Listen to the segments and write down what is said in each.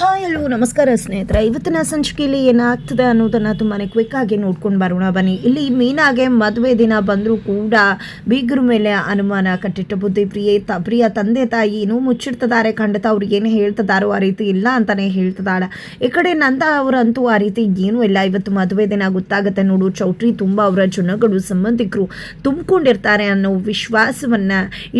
Hi hello ನಮಸ್ಕಾರ ಸ್ನೇಹಿತರೆ. ಇವತ್ತಿನ ಸಂಚಿಕೆಯಲ್ಲಿ ಏನಾಗ್ತದೆ ಅನ್ನೋದನ್ನು ತುಂಬಾ ಕ್ವಿಕ್ ಆಗಿ ನೋಡ್ಕೊಂಡು ಬರೋಣ. ಬನ್ನಿ. ಇಲ್ಲಿ ಮೀನಾಗೆ ಮದುವೆ ದಿನ ಬಂದರೂ ಕೂಡ ಬೀಗರ ಮೇಲೆ ಅನುಮಾನ ಕಟ್ಟಿಟ್ಟ ಬುದ್ಧಿ ಪ್ರಿಯ ಪ್ರಿಯ ತಂದೆ ತಾಯಿ ಏನೋ ಮುಚ್ಚಿಡ್ತಿದ್ದಾರೆ. ಖಂಡಿತ ಅವ್ರಿಗೆ ಏನು ಹೇಳ್ತದಾರೋ ಆ ರೀತಿ ಇಲ್ಲ ಅಂತಾನೆ ಹೇಳ್ತಿದ್ದಾಳೆ. ಈ ಕಡೆ ನಂದ ಅವರಂತೂ ಆ ರೀತಿ ಏನೂ ಇಲ್ಲ. ಇವತ್ತು ಮದುವೆ ದಿನ ಗೊತ್ತಾಗುತ್ತೆ ನೋಡು. ಚೌಟ್ರಿ ತುಂಬ ಅವರ ಜನಗಳು, ಸಂಬಂಧಿಕರು ತುಂಬಿಕೊಂಡಿರ್ತಾರೆ ಅನ್ನೋ ವಿಶ್ವಾಸವನ್ನ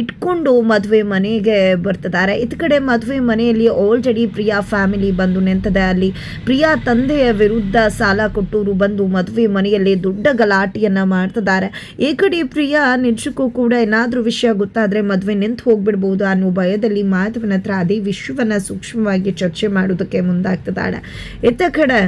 ಇಟ್ಕೊಂಡು ಮದುವೆ ಮನೆಗೆ ಬರ್ತದಾರೆ ಇತ್ತ ಕಡೆ ಮದುವೆ ಮನೆಯಲ್ಲಿ ಆಲ್ರೆಡಿ ಪ್ರಿಯಾ ಫ್ಯಾಮಿಲಿ ಬಂದು ನಿಂತದೆ ಅಲ್ಲಿ. ಪ್ರಿಯಾ ತಂದೆಯ ವಿರುದ್ಧ ಸಾಲ ಕೊಟ್ಟವರು ಬಂದು ಮದುವೆ ಮನೆಯಲ್ಲಿ ದೊಡ್ಡ ಗಲಾಟೆಯನ್ನ ಮಾಡ್ತಿದ್ದಾರೆ. ಈ ಕಡೆ ಪ್ರಿಯಾ ನಿಜಕ್ಕೂ ಕೂಡ ಏನಾದರೂ ವಿಷಯ ಗೊತ್ತಾದ್ರೆ ಮದುವೆ ನಿಂತು ಹೋಗ್ಬಿಡ್ಬೋದು ಅನ್ನೋ ಭಯದಲ್ಲಿ ಮಾಧವನ ಹತ್ರ ಅದೇ ವಿಶ್ವವನ್ನು ಸೂಕ್ಷ್ಮವಾಗಿ ಚರ್ಚೆ ಮಾಡೋದಕ್ಕೆ ಮುಂದಾಗ್ತಿದ್ದಾಳೆ. ಇತ್ತ ಕಡೆ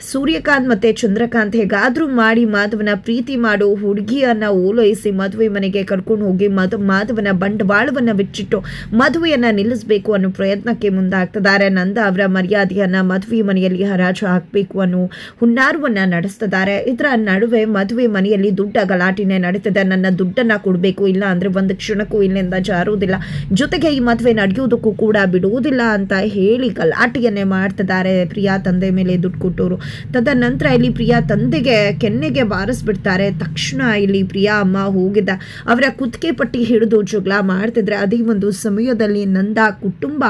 ಸೂರ್ಯಕಾಂತ್ ಮತ್ತೆ ಚಂದ್ರಕಾಂತ್ ಹೇಗಾದರೂ ಮಾಡಿ ಮಾಧವನ ಪ್ರೀತಿ ಮಾಡೋ ಹುಡುಗಿಯನ್ನ ಓಲೈಸಿ ಮದುವೆ ಮನೆಗೆ ಕರ್ಕೊಂಡು ಹೋಗಿ ಮಧು ಮಾಧವನ ಬಂಡವಾಳವನ್ನ ಬಿಚ್ಚಿಟ್ಟು ಮದುವೆಯನ್ನು ನಿಲ್ಲಿಸಬೇಕು ಅನ್ನೋ ಪ್ರಯತ್ನಕ್ಕೆ ಮುಂದಾಗ್ತಿದ್ದಾರೆ. ನಂದ ಅವರ ಮರ್ಯಾದೆಯನ್ನು ಮದುವೆ ಮನೆಯಲ್ಲಿ ಹರಾಜು ಹಾಕಬೇಕು ಅನ್ನೋ ಹುನ್ನಾರವನ್ನ ನಡೆಸ್ತಿದ್ದಾರೆ. ಇದರ ನಡುವೆ ಮದುವೆ ಮನೆಯಲ್ಲಿ ದುಡ್ಡ ಗಲಾಟಿನೇ ನಡೀತಿದೆ. ನನ್ನ ದುಡ್ಡನ್ನ ಕೊಡಬೇಕು, ಇಲ್ಲ ಅಂದ್ರೆ ಒಂದು ಕ್ಷಣಕ್ಕೂ ಇಲ್ಲಿಂದ ಜಾರುವುದಿಲ್ಲ. ಜೊತೆಗೆ ಈ ಮದುವೆ ನಡೆಯೋದಕ್ಕೂ ಕೂಡ ಬಿಡುವುದಿಲ್ಲ ಅಂತ ಹೇಳಿ ಗಲಾಟೆಯನ್ನೇ ಮಾಡ್ತಿದ್ದಾರೆ. ಪ್ರಿಯಾ ತಂದೆ ಮೇಲೆ ದುಡ್ಡು ಕೊಟ್ಟವರು. ತದನಂತರ ಇಲ್ಲಿ ಪ್ರಿಯಾ ತಂದೆಗೆ ಕೆನ್ನೆಗೆ ಬಾರಿಸ್ಬಿಡ್ತಾರೆ. ತಕ್ಷಣ ಇಲ್ಲಿ ಪ್ರಿಯಾ ಅಮ್ಮ ಹೋಗಿದ್ದ ಅವರ ಕುತ್ತಿಗೆ ಪಟ್ಟಿ ಹಿಡಿದು ಜಗಳ ಮಾಡ್ತಿದ್ರೆ ಅದೇ ಒಂದು ಸಮಯದಲ್ಲಿ ನಂದ ಕುಟುಂಬ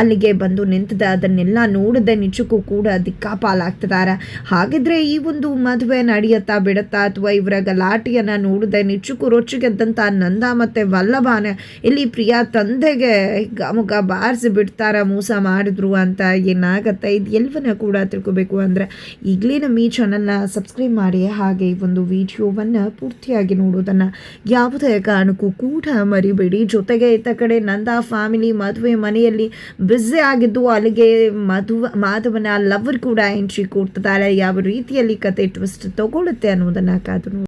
ಅಲ್ಲಿಗೆ ಬಂದು ನಿಂತಿದೆ. ಅದನ್ನೆಲ್ಲ ನೋಡದೆ ನಿಜಕ್ಕೂ ಕೂಡ ದಿಕ್ಕಾಪಾಲಾಗ್ತಿದ್ದಾರೆ. ಹಾಗಿದ್ರೆ ಈ ಒಂದು ಮದುವೆ ನಡೆಯುತ್ತಾ ಬಿಡತ್ತಾ ಅಥವಾ ಇವರ ಗಲಾಟೆಯನ್ನ ನೋಡದೆ ನಿಜಕ್ಕೂ ರೊಚ್ಚಿಗೆದ್ದಂತ ನಂದ ಮತ್ತೆ ವಲ್ಲಭಾನ ಇಲ್ಲಿ ಪ್ರಿಯಾ ತಂದೆಗೆ ಗಮಗ ಬಾರಿಸಿ ಬಿಡ್ತಾರ, ಮೋಸ ಮಾಡಿದ್ರು ಅಂತ ಏನಾಗತ್ತೆ? ಇದು ಎಲ್ಲವನ್ನ ಕೂಡ ತಿಳ್ಕೊಬೇಕು ಅಂದ್ರೆ ಈಗಲೇ ನಮ್ಮ ಈ ಚಾನಲ್ನ ಸಬ್ಸ್ಕ್ರೈಬ್ ಮಾಡಿ, ಹಾಗೆ ಈ ಒಂದು ವಿಡಿಯೋವನ್ನು ಪೂರ್ತಿಯಾಗಿ ನೋಡೋದನ್ನು ಯಾವುದೇ ಕಾರಣಕ್ಕೂ ಕೂಡ ಮರಿಬೇಡಿ. ಜೊತೆಗೆ ಇತ್ತ ಕಡೆ ನಂದ ಫ್ಯಾಮಿಲಿ ಮದುವೆ ಮನೆಯಲ್ಲಿ ಬ್ಯುಸಿ ಆಗಿದ್ದು, ಅಲ್ಲಿಗೆ ಮಧುವ ಮಾಧವನ ಲವರ್ ಕೂಡ ಎಂಟ್ರಿ ಕೊಡ್ತಿದ್ದಾರೆ. ಯಾವ ರೀತಿಯಲ್ಲಿ ಕತೆ ಟ್ವಿಸ್ಟ್ ತಗೊಳುತ್ತೆ ಅನ್ನೋದನ್ನು ಕಾದು